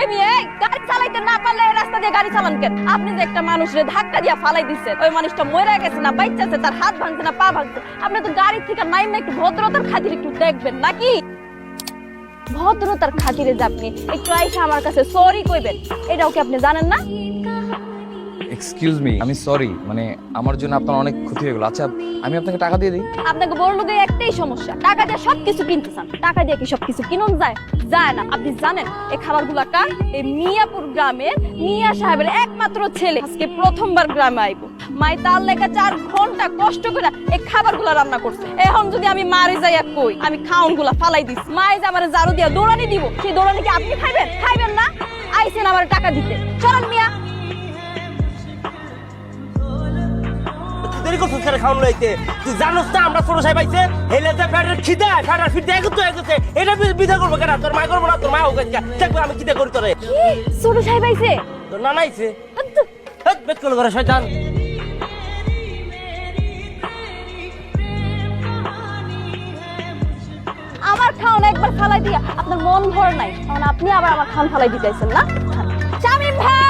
এই, গাড়ি চালাইতে না পারলে রাস্তা দিয়ে গাড়ি চালান কেন? আপনি যে একটা মানুষের ধাক্কা দিয়া ফালাই দিচ্ছেন ওই মানুষটা মরে গেছে না বাইচাছে তার হাত ভাঙছে না, পা ভাঙছে। আপনি তো গাড়ি থেকে নাইমে একটু ভদ্রতার খাতিরে একটু দেখবেন, নাকি? ভদ্রতার খাতিরে যে আপনি একটু আইসা আমার কাছে সরি কইবেন, এটাও কি আপনি জানেন না? এক্সকিউজ মি আমি সরি মানে আমার জন্য আপনার অনেক ক্ষতি হয়ে গেল। আচ্ছা আমি আপনাকে টাকা দিয়ে দিই। আপনাকে বড় লোকের একটাই সমস্যা, টাকা দিয়ে সবকিছু কিনতে চান। টাকা দিয়ে কি সবকিছু কিনুন যায়? যায় না। আপনি জানেন, এই খাবারগুলা কার? এই মিয়াপুর গ্রামের মিয়া সাহেবের একমাত্র ছেলে। আজকে প্রথমবার গ্রামে আইব। মাই তার লেখা চার ঘণ্টা কষ্ট করে এই খাবারগুলা রান্না করছে। এখন যদি আমি মারে যাই আর কই, আমি খাউনগুলা ফালাই দিস মায়ে যে আমার জারু দিয়া দৌড়ানি দিব, সেই দৌড়ানি কি আপনি খাইবেন? খাইবেন না? আইসেন আমার টাকা দিতে। চলেন মিয়া করছিস খাওয়ানো তুই জানোস না আমরা ছোট সাহেব আইছে হেলে যে ফ্যাটের খিদে ফ্যাটার এগুতো এগুতে এটা বিধা করব কেন? তোর মা করব না তোর মা হোক দেখব আমি কিতে করি তোরে। ছোট সাহেব আইছে? তোর নানা আইছে। করে শয়তান। আমার খাওন একবার ফালাই দিয়া। আপনার মন ভরে নাই। কারণ আপনি আবার আমার খান ফালাই দিতেছেন না? শামিম ভাই!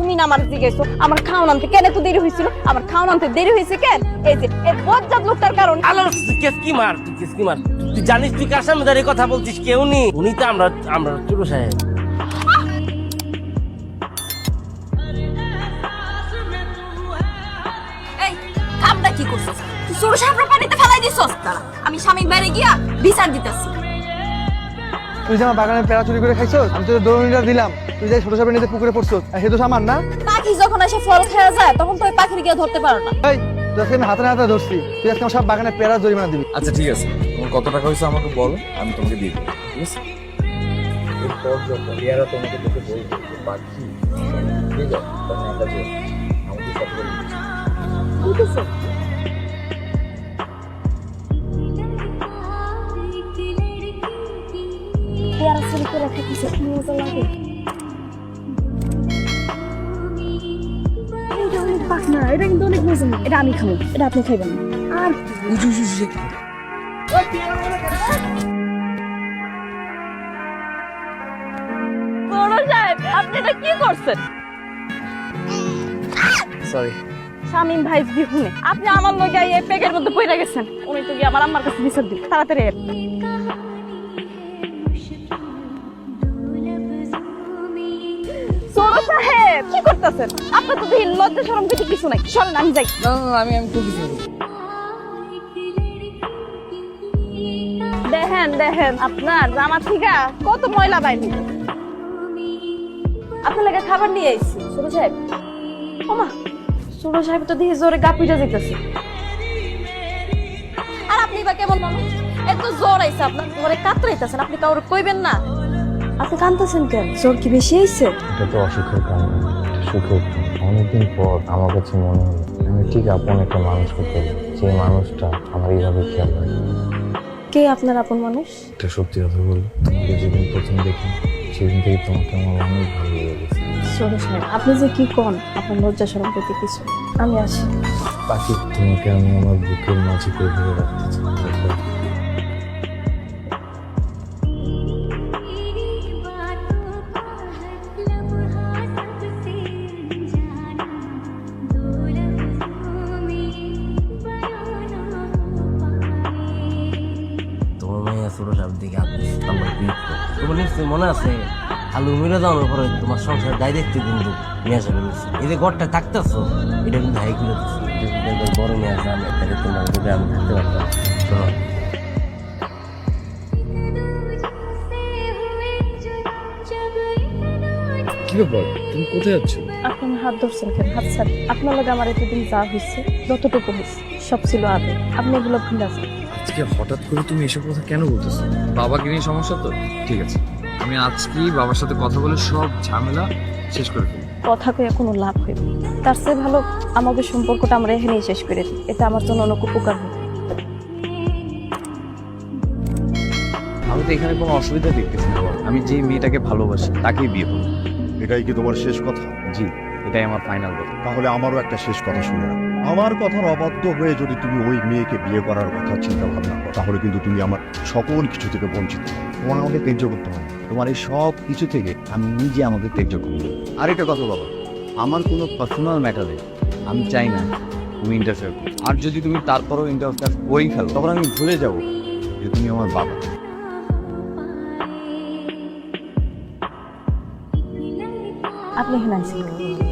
তুমি না আমার জিজ্ঞেসো আমার খাওন আনতে কেন এত দেরি হয়েছিল? আমার খাওন আনতে দেরি হয়েছে কেন এই যে এই বজ্জাত লোকটার কারণ। আলো কেস কি মার? তুই কেস কি মার? তুই জানিস তুই কার সামনে দাঁড়িয়ে কথা বলছিস? কেউ নি উনি তো আমরা আমরা ছোট সাহেব। কি করছিস? তুই ছোট সাহেবরা পানিতে ফালাই দিছস? আমি শামিম বাইরে গিয়া বিচার দিতেছি। তুই যে আমার বাগানের পেড়া চুরি করে খাইছস আমি তোর দৌড়িটা দিলাম। তুই যে ছোট সাপের নিতে পুকুরে পড়ছস আর সে তো আমার না। পাখি যখন এসে ফল খাওয়া যায় তখন তো ওই পাখির গিয়ে ধরতে পারো না। এই তুই আজকে আমি হাতে হাতে ধরছি। তুই আজকে আমার সব বাগানের পেড়া জরিমানা দিবি। আচ্ছা ঠিক আছে। তোমার কত টাকা হয়েছে আমাকে বলো আমি তোমাকে দিয়ে দেবো ঠিক আছে? এরপর যখন পেয়ারা তোমাকে দেখে বলব যে পাখি ঠিক আছে তখন একটা আমাকে সব বলে দিচ্ছি। বুঝেছ? আপনি এটা কি করছেন সরি শামিম ভাই আপনি আমার লগে এই মধ্যে পড়ে গেছেন, উনি তো গিয়ে আমার আম্মার কাছে বিচার দিন তাড়াতাড়ি সাহেব কি করতেছেন? আপনার তো দেখি লজ্জা শরম কিছু কিছু নাই। চলেন আমি যাই। না না, আমি আমি কিছু দেখেন দেখেন আপনার জামা থেকে কত ময়লা বাইরে আপনার লাগে খাবার নিয়ে আইছি ছোট সাহেব। ওমা সাহেব তো দেখি জোরে গা পিটা যেতেছে আর আপনি বা কেমন মানুষ? এত জ্বর আইছে আপনার ঘরে কাতরাইতেছেন আপনি কাউরে কইবেন না। আপনি কাঁদতেছেন কেন? জ্বর কি বেশি আইছে এটা তো অসুখের কারণ। সুখের অনেকদিন পর আমার কাছে মনে হলো আমি ঠিক আপন একটা মানুষকে পেলাম যে মানুষটা আমার এইভাবে খেয়াল রাখে। কে আপনার আপন মানুষ? একটা সত্যি কথা বলি তোমাকে যেদিন প্রথম দেখি সেদিন থেকে তোমাকে আমার অনেক ভালো লেগে গেছে ছোট সাহেব আপনি যে কি কোন আপনার লজ্জা পেতে কিছু আমি আসি। বাকি তোমাকে আমি আমার বুকের মাঝে করে রাখতে চাই নিশ্চয়ই মনে আছে? আলু মিলে যাওয়ার পরে তোমার সংসার দায় দেখতে কিন্তু মেয়ে সাহেব নিচ্ছে এই যে ঘরটা থাকতেছো এটা কিন্তু হাই করে বড় আমি তাহলে তোমার যদি আমি থাকতে পারতাম চলো। কি ব্যাপার? তুমি কোথায় যাচ্ছ? আপনি আমার হাত ধরছেন কেন? হাত ছাড় আপনার লগে আমার এতদিন যা হয়েছে যতটুকু হয়েছে সব ছিল আগে আপনি এগুলো ভুলে আছেন আজকে হঠাৎ করে তুমি এসব কথা কেন বলতেছো? বাবাকে নিয়ে সমস্যা তো? ঠিক আছে। আমি আজকেই বাবার সাথে কথা বলে সব ঝামেলা শেষ করে ফেলি। কথা কয়ে কোনো লাভ হইবে না। তার চেয়ে ভালো আমাদের সম্পর্কটা আমরা এখানেই শেষ করে দিই। এটা আমার জন্য অনেক উপকার হবে। আমি তো এখানে কোনো অসুবিধা দেখতেছি না বাবা। আমি যে মেয়েটাকে ভালোবাসি তাকেই বিয়ে করব। এটাই কি তোমার শেষ কথা? জি এটাই আমার ফাইনাল কথা। তাহলে আমারও একটা শেষ কথা শুনে রাখো। আমার কথার অবাধ্য হয়ে যদি তুমি ওই মেয়েকে বিয়ে করার কথা চিন্তা ভাবনা করো, তাহলে কিন্তু তুমি আমার সকল কিছু থেকে বঞ্চিত। তোমার আমাকে তেজ্য করতে হবে তোমার এই সব কিছু থেকে আমি নিজে আমাকে ত্যায্য করব। আর একটা কথা বাবা আমার কোনো পার্সোনাল ম্যাটারে আমি চাই না তুমি ইন্টারফেয়ার আর যদি তুমি তারপরও ইন্টারফেয়ার করেই ফেলো, তখন আমি ভুলে যাব যে তুমি আমার বাবা। আপনি এখানে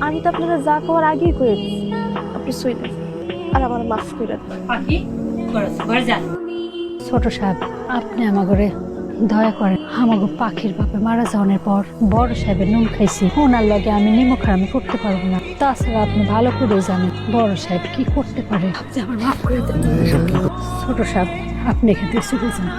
আমি তো আপনারা যা করার আগেই করে দিচ্ছি আপনি আর আমার মাফ করে ছোট সাহেব আপনি আমাগরে দয়া করেন। আমাগো পাখির বাপে মারা যাওয়ার পর বড় সাহেবের নুন খাইছি। ওনার লগে আমি নিমখ আমি করতে পারব না। তাছাড়া আপনি ভালো করে জানেন বড় সাহেব কি করতে পারে। আপনি আমার মাফ করে দেন। ছোট সাহেব আপনি এখান থেকে চলে যান।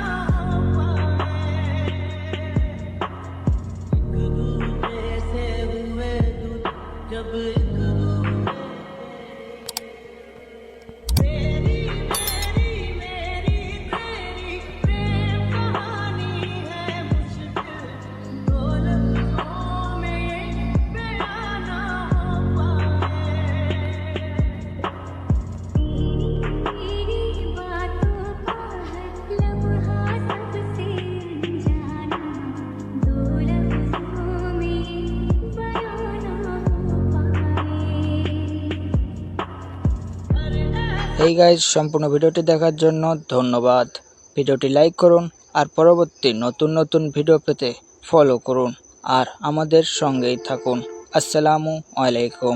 এই গাইজ সম্পূর্ণ ভিডিওটি দেখার জন্য ধন্যবাদ। ভিডিওটি লাইক করুন আর পরবর্তী নতুন নতুন ভিডিও পেতে ফলো করুন। আর আমাদের সঙ্গেই থাকুন। আসসালামু আলাইকুম।